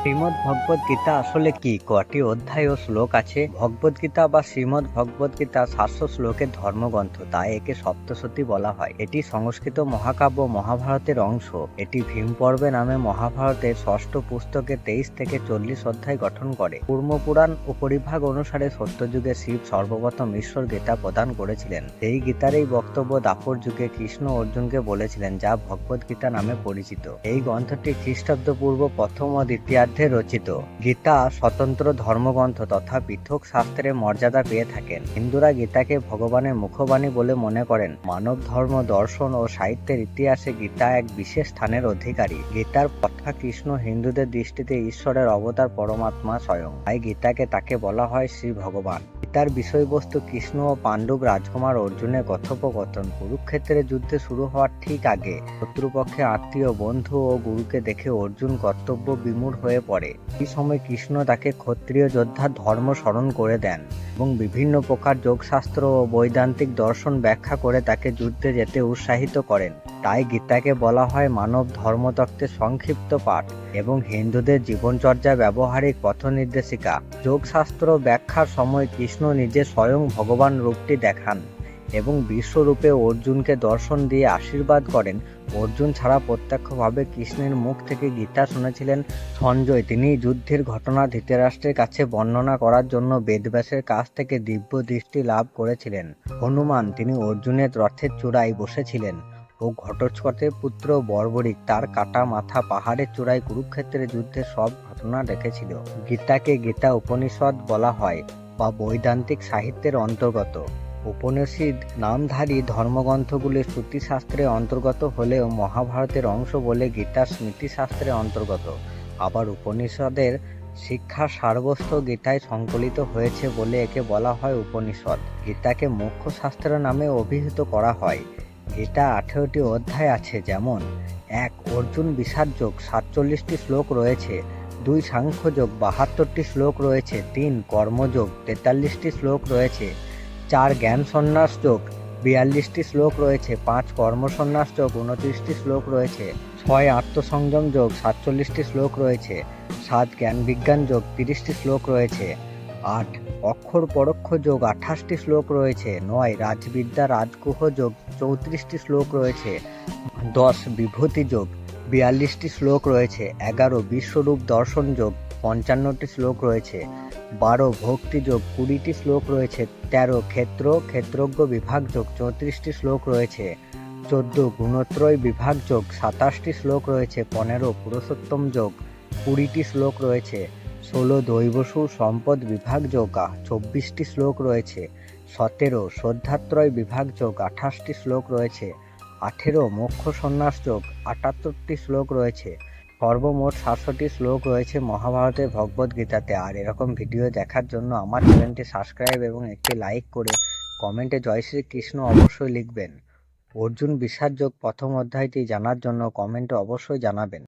শ্রীমদ্ ভগবদ গীতা আসলে কি? কটি অধ্যায় ও শ্লোক আছে। ভগবদ গীতা বা শ্রীমদ্ ভগবদ গীতা সাতশো শ্লোকের ধর্মগ্রন্থ তাই একে সপ্তশতী বলা হয়। এটি সংস্কৃত মহাকাব্য মহাভারতের অংশ। এটি ভীম পর্বে নামে মহাভারতের ষষ্ঠ পুস্তকে তেইশ থেকে চল্লিশ অধ্যায় গঠন করে। পূর্ব পুরাণ ও পরিভাগ অনুসারে সত্যযুগে শিব সর্বপ্রথম ঈশ্বর গীতা প্রদান করেছিলেন। এই গীতার এই বক্তব্য দাপর যুগে কৃষ্ণ অর্জুনকে বলেছিলেন, যা ভগবদ গীতা নামে পরিচিত। এই গ্রন্থটি খ্রিস্টাব্দ পূর্ব প্রথম ও দ্বিতীয়ার্ধে রচিত। গীতা স্বতন্ত্র ধর্মগ্রন্থ তথা পৃথক শাস্ত্রে মর্যাদা পেয়ে থাকেন। হিন্দুরা গীতাকে ভগবানের মুখবাণী বলে মনে করেন। মানব ধর্ম, দর্শন ও সাহিত্যের ইতিহাসে গীতা এক বিশেষ স্থানের অধিকারী। গীতার কথা কৃষ্ণ হিন্দুদের দৃষ্টিতে ঈশ্বরের অবতার পরমাত্মা স্বয়ং। তাই গীতাকে তাকে বলা হয় শ্রী ভগবান গীতার বিষয়বস্তু কৃষ্ণ ও পাণ্ডব রাজকুমার অর্জুনের কথোপকথন। কুরুক্ষেত্রের যুদ্ধে শুরু হওয়ার ঠিক আগে শত্রুপক্ষে আত্মীয়, বন্ধু ও গুরুকে দেখে অর্জুন কর্তব্য বিমূঢ় হয়ে পড়ে। এই সময় কৃষ্ণ তাকে ক্ষত্রিয় যোদ্ধার ধর্ম স্মরণ করে দেন এবং বিভিন্ন প্রকার যোগশাস্ত্র ও বৈদান্তিক দর্শন ব্যাখ্যা করে তাকে যুদ্ধে যেতে উৎসাহিত করেন। তাই গীতাকে বলা হয় মানব ধর্মতত্ত্বের সংক্ষিপ্ত পাঠ এবং হিন্দুদের জীবনচর্যা ব্যবহারিক পথ নির্দেশিকা যোগশাস্ত্র ব্যাখ্যার সময় কৃষ্ণ নিজে স্বয়ং ভগবান রূপটি দেখান এবং বিশ্বরূপে অর্জুনকে দর্শন দিয়ে আশীর্বাদ করেন। অর্জুন ছাড়া প্রত্যক্ষভাবে কৃষ্ণের মুখ থেকে গীতা শুনেছিলেন সঞ্জয়। তিনি যুদ্ধের ঘটনা ধৃতরাষ্ট্রের কাছে বর্ণনা করার জন্য বেদব্যাসের কাছ থেকে দিব্য দৃষ্টি লাভ করেছিলেন। হনুমান, তিনি অর্জুনের রথের চূড়ায় বসেছিলেন। ও ঘটোৎকচের পুত্র বর্বরিক। তার কাটা মাথা পাহাড়ের চূড়ায় কুরুক্ষেত্রের যুদ্ধের সব ঘটনা দেখেছিল। গীতাকে গীতা উপনিষদ বলা হয় বা বৈদান্তিক সাহিত্যের অন্তর্গত। উপনিষদ নামধারী ধর্মগ্রন্থগুলি শ্রুতিশাস্ত্রের অন্তর্গত হলেও মহাভারতের অংশ বলে গীতা স্মৃতিশাস্ত্রের অন্তর্গত। আবার উপনিষদের শিক্ষা সারবস্ত গীতায় সংকলিত হয়েছে বলে একে বলা হয় উপনিষদ। গীতাকে মুখ্য শাস্ত্র নামে অভিহিত করা হয়। গীতা আঠেরোটি অধ্যায় আছে যেমন, এক, অর্জুন বিষাদ যোগ সাতচল্লিশটি শ্লোক রয়েছে, দুই, সাংখ্যযোগ বাহাত্তরটি শ্লোক রয়েছে, তিন, কর্মযোগ তেতাল্লিশটি শ্লোক রয়েছে, চার জ্ঞান সন্ন্যাস যোগ বিয়াল্লিশটি শ্লোক রয়েছে, পাঁচ কর্মসন্ন্যাস যোগ উনত্রিশটি শ্লোক রয়েছে, ছয় আত্মসংযম যোগ সাতচল্লিশটি শ্লোক রয়েছে, সাত জ্ঞান বিজ্ঞান যোগ তিরিশটি শ্লোক রয়েছে আট। অক্ষর পরোক্ষ যোগ আঠাশটি শ্লোক রয়েছে। নয়, রাজবিদ্যা রাজগুহ যোগ চৌত্রিশটি শ্লোক রয়েছে। দশ, বিভূতি যোগ বিয়াল্লিশটি শ্লোক রয়েছে। এগারো, বিশ্বরূপ দর্শন যোগ পঞ্চান্নটি শ্লোক রয়েছে। বারো, ভক্তি যোগ কুড়িটি শ্লোক রয়েছে। তেরো, ক্ষেত্র ক্ষেত্রজ্ঞ বিভাগ যোগ চৌত্রিশটি শ্লোক রয়েছে। চোদ্দ, গুণত্রয় বিভাগ যোগ সাতাশটি শ্লোক রয়েছে। পনেরো, পুরুষোত্তম যোগ কুড়িটি শ্লোক রয়েছে। ষোলো দৈবসু সম্পদ বিভাগ যোগ, চব্বিশটি শ্লোক রয়েছে। সতেরো শ্রদ্ধাত্রয় বিভাগ যোগ, আঠাশটি শ্লোক রয়েছে। আঠেরো মোক্ষ সন্ন্যাস যোগ, আটাত্তরটি শ্লোক রয়েছে। সর্বমোট সাতশোটি শ্লোক রয়েছে মহাভারতের ভগবদ গীতাতে। আর এরকম ভিডিও দেখার জন্য আমার চ্যানেলটি সাবস্ক্রাইব এবং একটি লাইক করে কমেন্টে জয় শ্রীকৃষ্ণ অবশ্যই লিখবেন। অর্জুন বিষাদ যোগ প্রথম অধ্যায়টি জানার জন্য কমেন্টে অবশ্যই জানাবেন।